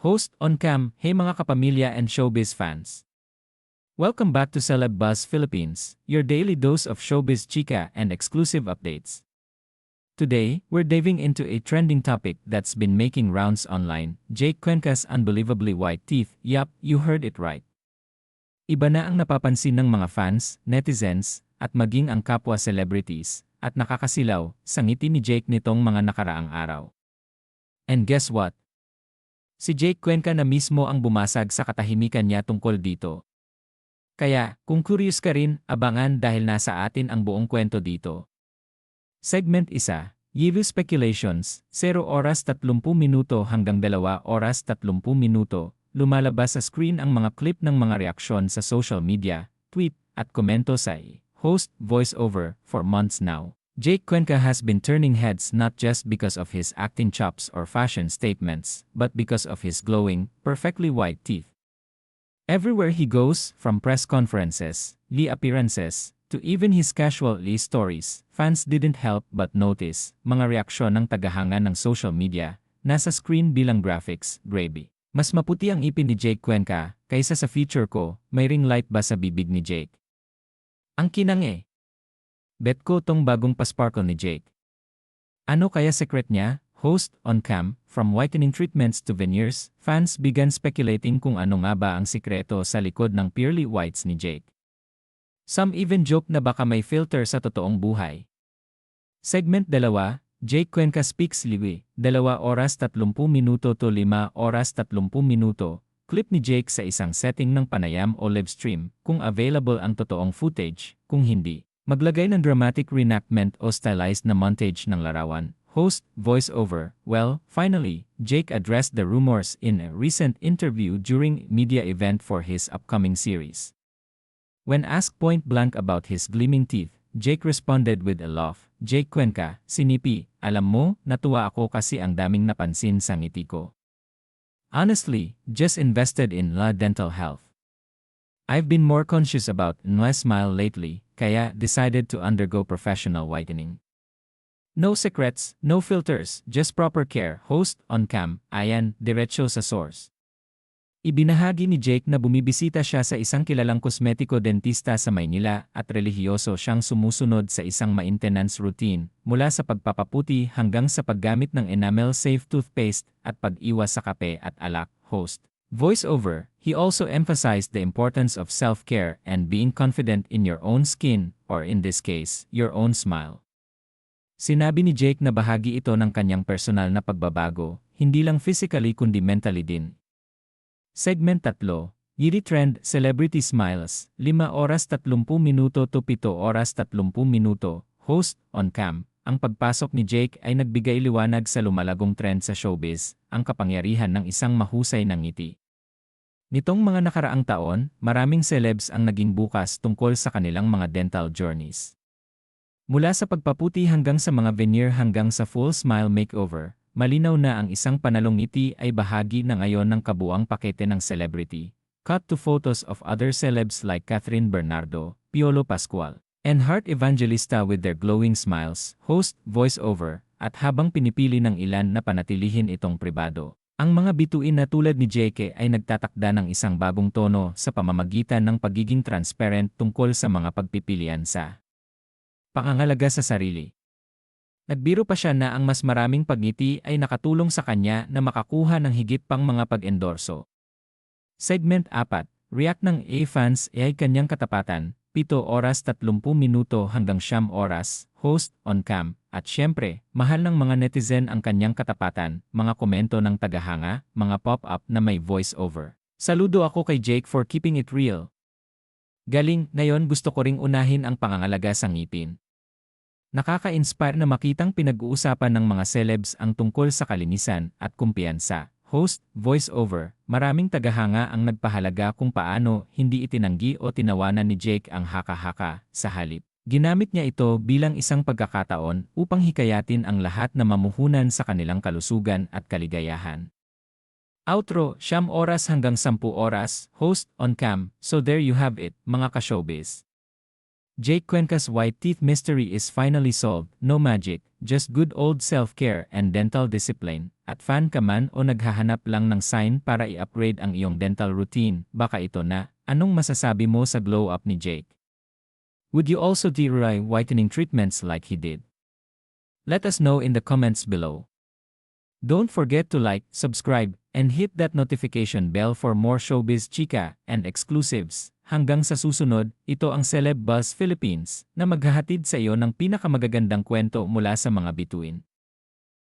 Host on cam, hey mga kapamilya and showbiz fans. Welcome back to Celeb Buzz Philippines, your daily dose of showbiz chica and exclusive updates. Today, we're diving into a trending topic that's been making rounds online, Jake Cuenca's unbelievably white teeth. Yup, you heard it right. Iba na ang napapansin ng mga fans, netizens, at maging ang kapwa celebrities, at nakakasilaw sa ngiti ni Jake nitong mga nakaraang araw. And guess what? Si Jake Cuenca na mismo ang bumasag sa katahimikan niya tungkol dito. Kaya, kung curious ka rin, abangan dahil nasa atin ang buong kwento dito. Segment 1, Yivu Speculations, 0 oras 30 minuto hanggang 2 oras 30 minuto, lumalabas sa screen ang mga clip ng mga reaksyon sa social media, tweet, at komento sa host voiceover for months now. Jake Cuenca has been turning heads not just because of his acting chops or fashion statements, but because of his glowing, perfectly white teeth. Everywhere he goes, from press conferences, Lee appearances, to even his casual Lee stories, fans didn't help but notice mga reaksyon ng tagahanga ng social media, nasa screen bilang graphics, gravy. Mas maputi ang ipin ni Jake Cuenca kaysa sa feature ko, may ring light ba sa bibig ni Jake? Ang kinang eh. Bet ko tong bagong pasparkle ni Jake. Ano kaya secret niya? Host on cam, from whitening treatments to veneers, fans began speculating kung ano nga ba ang sikreto sa likod ng purely whites ni Jake. Some even joke na baka may filter sa totoong buhay. Segment 2, Jake Cuenca Speaks Liwi, 2 oras 30 minuto to 5 oras 30 minuto, clip ni Jake sa isang setting ng panayam o livestream, kung available ang totoong footage, kung hindi. Maglagay ng dramatic reenactment o stylized na montage ng larawan. Host, voiceover. Well, finally, Jake addressed the rumors in a recent interview during media event for his upcoming series. When asked point blank about his gleaming teeth, Jake responded with a laugh. Jake Cuenca, sinipi, alam mo, natuwa ako kasi ang daming napansin sa ngiti ko. Honestly, just invested in La Dental Health. I've been more conscious about my smile lately, kaya decided to undergo professional whitening. No secrets, no filters, just proper care. Host on cam, ayan, diretso sa source. Ibinahagi ni Jake na bumibisita siya sa isang kilalang kosmetiko dentista sa Maynila at relihiyoso siyang sumusunod sa isang maintenance routine mula sa pagpapaputi hanggang sa paggamit ng enamel-safe toothpaste at pag-iwas sa kape at alak. Host Voiceover, he also emphasized the importance of self-care and being confident in your own skin, or in this case, your own smile. Sinabi ni Jake na bahagi ito ng kanyang personal na pagbabago, hindi lang physically kundi mentally din. Segment 3, Yiri Trend Celebrity Smiles, 5 oras 30 minuto to 7 oras 30 minuto, host, on cam, ang pagpasok ni Jake ay nagbigay liwanag sa lumalagong trend sa showbiz, ang kapangyarihan ng isang mahusay na ngiti. Nitong mga nakaraang taon, maraming celebs ang naging bukas tungkol sa kanilang mga dental journeys. Mula sa pagpaputi hanggang sa mga veneer hanggang sa full smile makeover, malinaw na ang isang panalong ngiti ay bahagi na ngayon ng kabuang pakete ng celebrity. Cut to photos of other celebs like Catherine Bernardo, Piolo Pascual, and Heart Evangelista with their glowing smiles, host, voiceover, at habang pinipili ng ilan na panatilihin itong pribado. Ang mga bituin na tulad ni JK ay nagtatakda ng isang bagong tono sa pamamagitan ng pagiging transparent tungkol sa mga pagpipilian sa pangangalaga sa sarili. Nagbiro pa siya na ang mas maraming pagngiti ay nakatulong sa kanya na makakuha ng higit pang mga pag-endorso. Segment 4, React ng A-fans ay kanyang katapatan, 7 oras 30 minuto hanggang 9 oras, host, on cam, at syempre, mahal ng mga netizen ang kanyang katapatan, mga komento ng tagahanga, mga pop-up na may voice-over. Saludo ako kay Jake for keeping it real. Galing, ngayon gusto ko ring unahin ang pangangalaga sa ngipin. Nakaka-inspire na makitang pinag-uusapan ng mga celebs ang tungkol sa kalinisan at kumpiyansa. Host, voice-over, maraming tagahanga ang nagpahalaga kung paano hindi itinanggi o tinawanan ni Jake ang haka-haka sa halip. Ginamit niya ito bilang isang pagkakataon upang hikayatin ang lahat na mamuhunan sa kanilang kalusugan at kaligayahan. Outro, siyam oras hanggang sampu oras, host on cam, so there you have it, mga ka-showbiz. Jake Cuenca's white teeth mystery is finally solved, no magic, just good old self-care and dental discipline. At fan ka man o naghahanap lang ng sign para i-upgrade ang iyong dental routine, baka ito na, anong masasabi mo sa glow up ni Jake? Would you also try whitening treatments like he did? Let us know in the comments below. Don't forget to like, subscribe, and hit that notification bell for more showbiz chika and exclusives. Hanggang sa susunod, ito ang Celeb Buzz Philippines na maghahatid sa iyo ng pinakamagagandang kwento mula sa mga bituin.